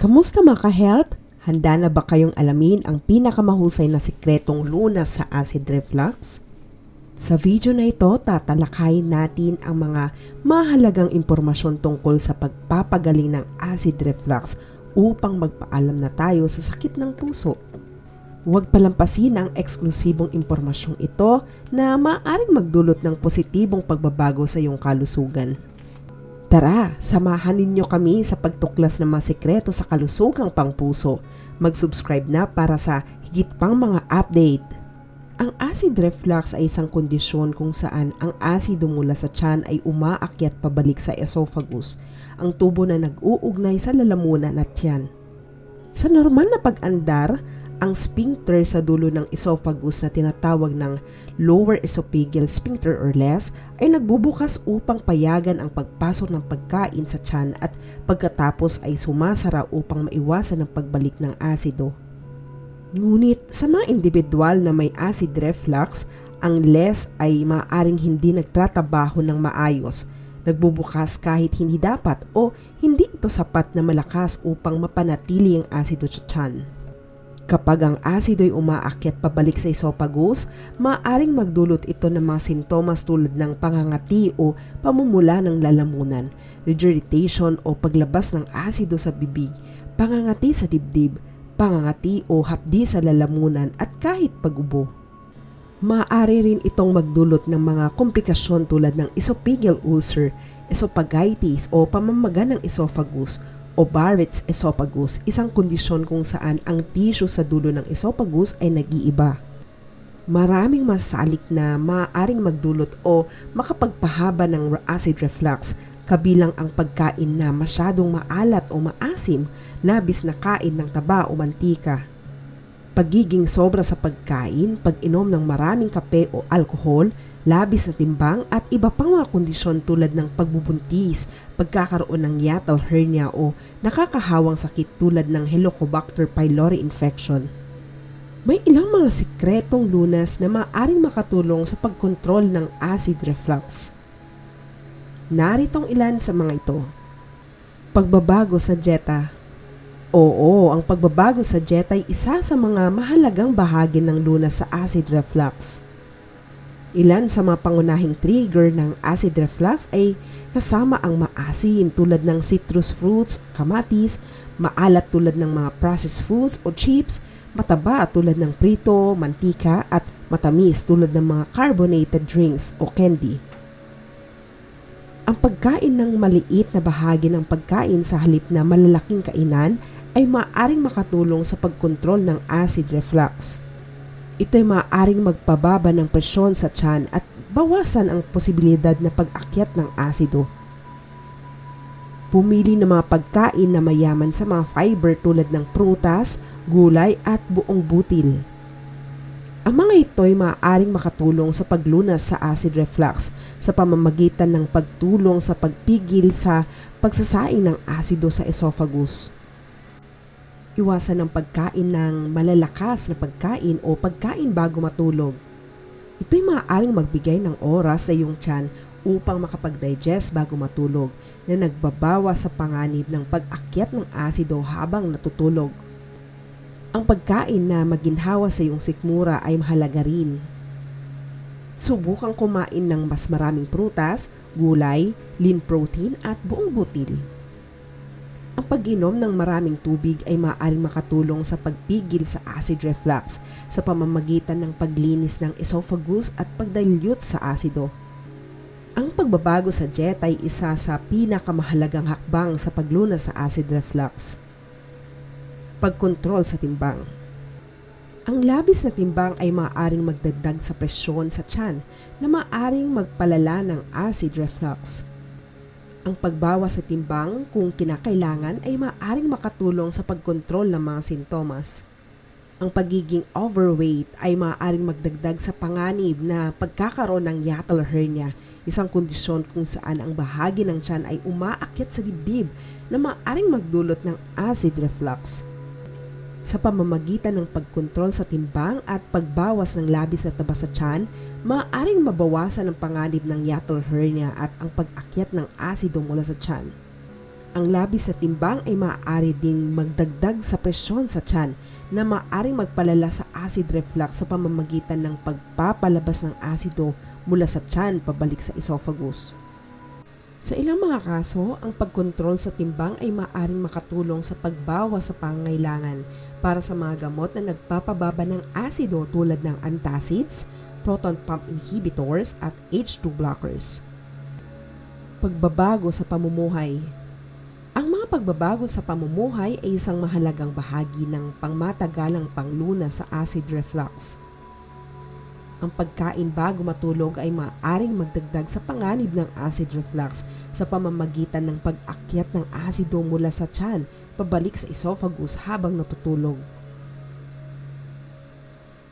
Kamusta mga ka-health? Handa na ba kayong alamin ang pinakamahusay na sikretong lunas sa acid reflux? Sa video na ito, tatalakayin natin ang mga mahalagang impormasyon tungkol sa pagpapagaling ng acid reflux upang magpaalam na tayo sa sakit ng puso. Huwag palampasin ang eksklusibong impormasyong ito na maaaring magdulot ng positibong pagbabago sa iyong kalusugan. Tara, samahan ninyo kami sa pagtuklas ng mga sekreto sa kalusugang pangpuso. Mag-subscribe na para sa higit pang mga update. Ang acid reflux ay isang kondisyon kung saan ang asido mula sa tiyan ay umaakyat pabalik sa esophagus, ang tubo na nag-uugnay sa lalamunan at tiyan. Sa normal na pag-andar, ang sphincter sa dulo ng esophagus na tinatawag ng lower esophageal sphincter or less ay nagbubukas upang payagan ang pagpasok ng pagkain sa tiyan at pagkatapos ay sumasara upang maiwasan ang pagbalik ng asido. Ngunit sa mga individual na may acid reflux, ang less ay maaaring hindi nagtratrabaho ng maayos, nagbubukas kahit hindi dapat o hindi ito sapat na malakas upang mapanatili ang asido sa tiyan. Kapag ang asido ay umaakyat pabalik sa esophagus, maaaring magdulot ito ng mga sintomas tulad ng pangangati o pamumula ng lalamunan, regurgitation o paglabas ng asido sa bibig, pangangati sa dibdib, pangangati o hapdi sa lalamunan at kahit pagubo. Maaari rin itong magdulot ng mga komplikasyon tulad ng esophageal ulcer, esophagitis o pamamaga ng esophagus o Barrett's esophagus, isang kondisyon kung saan ang tissue sa dulo ng esophagus ay nag-iiba. Maraming masalik na maaaring magdulot o makapagpahaba ng acid reflux, kabilang ang pagkain na masyadong maalat o maasim, labis na kain ng taba o mantika. Pagiging sobra sa pagkain, pag-inom ng maraming kape o alkohol, labis na timbang at iba pang mga kondisyon tulad ng pagbubuntis, pagkakaroon ng yatal hernia o nakakahawang sakit tulad ng Helicobacter pylori infection. May ilang mga sikretong lunas na maaaring makatulong sa pagkontrol ng acid reflux. Naritong ilan sa mga ito. Pagbabago sa dieta. Oo, ang pagbabago sa dieta ay isa sa mga mahalagang bahagi ng lunas sa acid reflux. Ilan sa mga pangunahing trigger ng acid reflux ay kasama ang maasim tulad ng citrus fruits, kamatis, maalat tulad ng mga processed foods o chips, mataba tulad ng prito, mantika at matamis tulad ng mga carbonated drinks o candy. Ang pagkain ng maliit na bahagi ng pagkain sa halip na malalaking kainan ay maaaring makatulong sa pagkontrol ng acid reflux. Ito ay maaaring magpababa ng presyon sa tiyan at bawasan ang posibilidad na pag-akyat ng asido. Pumili ng mga pagkain na mayaman sa mga fiber tulad ng prutas, gulay at buong butil. Ang mga ito ay maaaring makatulong sa paglunas sa acid reflux sa pamamagitan ng pagtulong sa pagpigil sa pagsasaing ng asido sa esophagus. Iwasan ang pagkain ng malalakas na pagkain o pagkain bago matulog. Ito'y maaaring magbigay ng oras sa iyong tiyan upang makapag-digest bago matulog na nagbabawa sa panganib ng pag-akyat ng asido habang natutulog. Ang pagkain na maginhawa sa iyong sikmura ay mahalaga rin. Subukang kumain ng mas maraming prutas, gulay, lean protein at buong butil. Ang pag-inom ng maraming tubig ay maaaring makatulong sa pagpigil sa acid reflux sa pamamagitan ng paglinis ng esophagus at pagdilute sa asido. Ang pagbabago sa diet ay isa sa pinakamahalagang hakbang sa paglunas sa acid reflux. Pagkontrol sa timbang Ang labis na timbang ay maaaring magdagdag sa presyon sa tiyan na maaaring magpalala ng acid reflux. Ang pagbawas sa timbang kung kinakailangan ay maaaring makatulong sa pagkontrol ng mga sintomas. Ang pagiging overweight ay maaaring magdagdag sa panganib na pagkakaroon ng yatal hernia, isang kondisyon kung saan ang bahagi ng tiyan ay umaakyat sa dibdib na maaaring magdulot ng acid reflux. Sa pamamagitan ng pagkontrol sa timbang at pagbawas ng labis na taba sa tiyan, maaaring mabawasan ang panganib ng yatal hernia at ang pag-akyat ng asido mula sa tiyan. Ang labis sa timbang ay maaari ding magdagdag sa presyon sa tiyan na maaaring magpalala sa acid reflux sa pamamagitan ng pagpapalabas ng asido mula sa tiyan pabalik sa esophagus. Sa ilang mga kaso, ang pagkontrol sa timbang ay maaaring makatulong sa pagbawas sa pangangailangan para sa mga gamot na nagpapababa ng asido tulad ng antacids, proton pump inhibitors at H2 blockers. Pagbabago sa pamumuhay ang mga pagbabago sa pamumuhay ay isang mahalagang bahagi ng pangmatagalang pangluna sa acid reflux. Ang pagkain bago matulog ay maaaring magdagdag sa panganib ng acid reflux sa pamamagitan ng pag-akyat ng asido mula sa tiyan pabalik sa esophagus habang natutulog.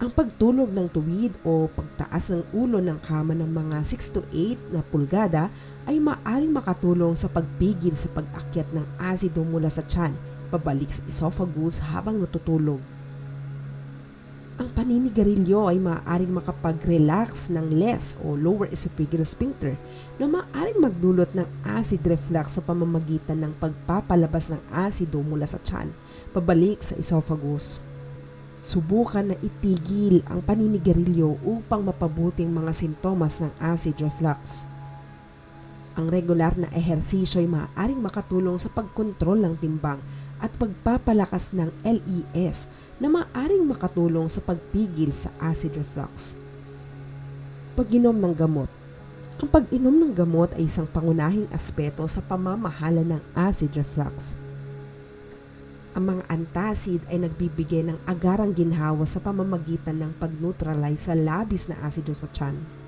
Ang pagtulog ng tuwid o pagtaas ng ulo ng kama ng mga 6 to 8 na pulgada ay maaring makatulong sa pagpigil sa pag-akyat ng asido mula sa tiyan pabalik sa esophagus habang natutulog. Paninigarilyo ay maaaring makapag-relax ng less o lower esophageal sphincter na maaaring magdulot ng acid reflux sa pamamagitan ng pagpapalabas ng asido mula sa tiyan pabalik sa esophagus. Subukan na itigil ang paninigarilyo upang mapabuting mga sintomas ng acid reflux. Ang regular na ehersisyo ay maaaring makatulong sa pagkontrol ng timbang at pagpapalakas ng LES na maaaring makatulong sa pagpigil sa acid reflux. Pag-inom ng gamot Ang pag-inom ng gamot ay isang pangunahing aspeto sa pamamahala ng acid reflux. Ang mga antacid ay nagbibigay ng agarang ginhawa sa pamamagitan ng pag-neutralize sa labis na asido sa tiyan.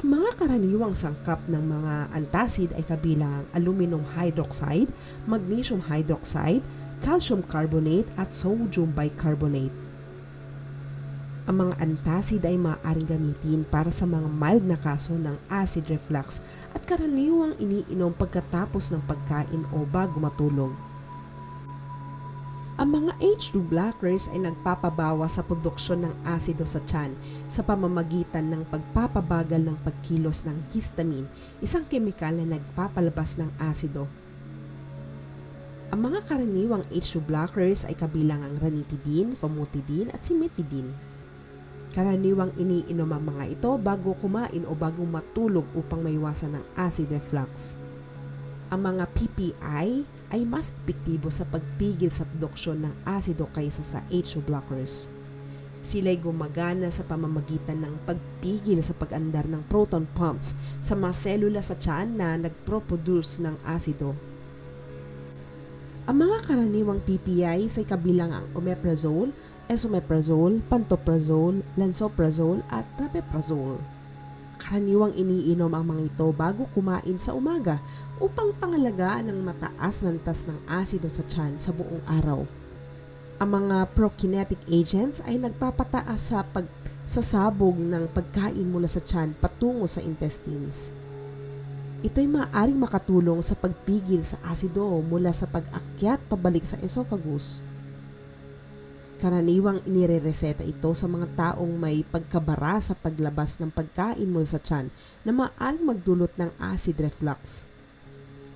Mga karaniwang sangkap ng mga antacid ay kabilang aluminum hydroxide, magnesium hydroxide, calcium carbonate at sodium bicarbonate. Ang mga antacid ay maaaring gamitin para sa mga mild na kaso ng acid reflux at karaniwang iniinom pagkatapos ng pagkain o bago matulog. Ang mga H2 blockers ay nagpapabawa sa produksyon ng asido sa tiyan sa pamamagitan ng pagpapabagal ng pagkilos ng histamine, isang kemikal na nagpapalabas ng asido. Ang mga karaniwang H2 blockers ay kabilang ang ranitidine, famotidine at simetidine. Karaniwang iniinom ang mga ito bago kumain o bago matulog upang maiwasan ng acid reflux. Ang mga PPI ay mas epektibo sa pagpigil sa produksyon ng asido kaysa sa H2 blockers. Sila ay gumagana sa pamamagitan ng pagpigil sa pag-andar ng proton pumps sa mga selula sa tiyan na nagproproduce ng asido. Ang mga karaniwang PPI ay kabilang ang omeprazole, esomeprazole, pantoprazole, lansoprazole at rabeprazole. Karaniwang iniinom ang mga ito bago kumain sa umaga upang pangalagaan ng mataas na litas ng asido sa tiyan sa buong araw. Ang mga prokinetic agents ay nagpapataas sa pagsasabog ng pagkain mula sa tiyan patungo sa intestines. Ito'y maaaring makatulong sa pagpigil sa asido mula sa pag-akyat pabalik sa esophagus. Karaniwang inirereseta ito sa mga taong may pagkabara sa paglabas ng pagkain mula sa tiyan na maaaring magdulot ng acid reflux.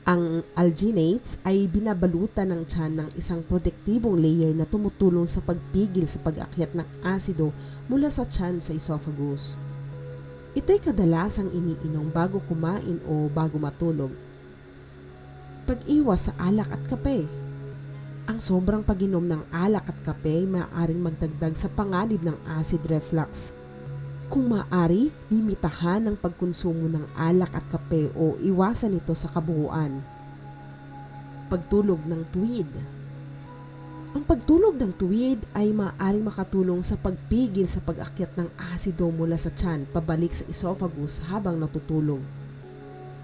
Ang alginates ay binabalutan ng tiyan ng isang protektibong layer na tumutulong sa pagpigil sa pag-akyat ng asido mula sa tiyan sa esophagus. Ito'y kadalasang iniinom bago kumain o bago matulog. Pag-iwas sa alak at kape ang sobrang pag-inom ng alak at kape ay maaaring magdagdag sa panganib ng acid reflux. Kung maaari, limitahan ang pagkonsumo ng alak at kape o iwasan ito sa kabuuan. Pagtulog ng tuwid Ang pagtulog ng tuwid ay maaaring makatulong sa pagpigil sa pag-akyat ng asido mula sa tiyan pabalik sa esophagus habang natutulog.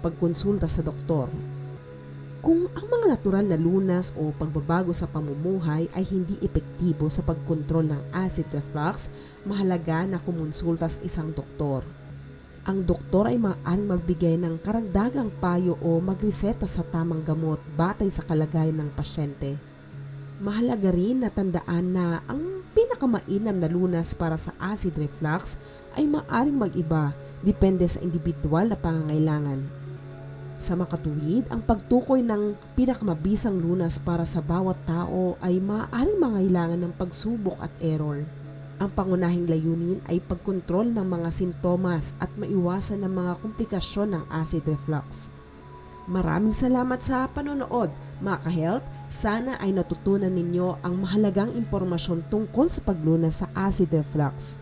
Pagkonsulta sa doktor kung ang mga natural na lunas o pagbabago sa pamumuhay ay hindi epektibo sa pagkontrol ng acid reflux, mahalaga na kumonsulta sa isang doktor. Ang doktor ay maaaring magbigay ng karagdagang payo o magreseta sa tamang gamot batay sa kalagayan ng pasyente. Mahalaga rin na tandaan na ang pinakamainam na lunas para sa acid reflux ay maaaring mag-iba depende sa individual na pangangailangan. Sa makatuwid, ang pagtukoy ng pinakamabisang lunas para sa bawat tao ay maaaring mangailangan ng pagsubok at error. Ang pangunahing layunin ay pagkontrol ng mga sintomas at maiwasan ng mga komplikasyon ng acid reflux. Maraming salamat sa panonood, mga ka-health. Sana ay natutunan ninyo ang mahalagang impormasyon tungkol sa paglunas sa acid reflux.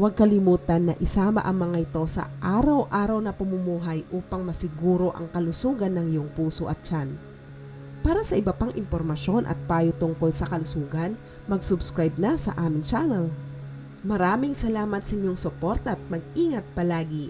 Huwag kalimutan na isama ang mga ito sa araw-araw na pamumuhay upang masiguro ang kalusugan ng iyong puso at tiyan. Para sa iba pang impormasyon at payo tungkol sa kalusugan, mag-subscribe na sa aming channel. Maraming salamat sa inyong support at mag-ingat palagi.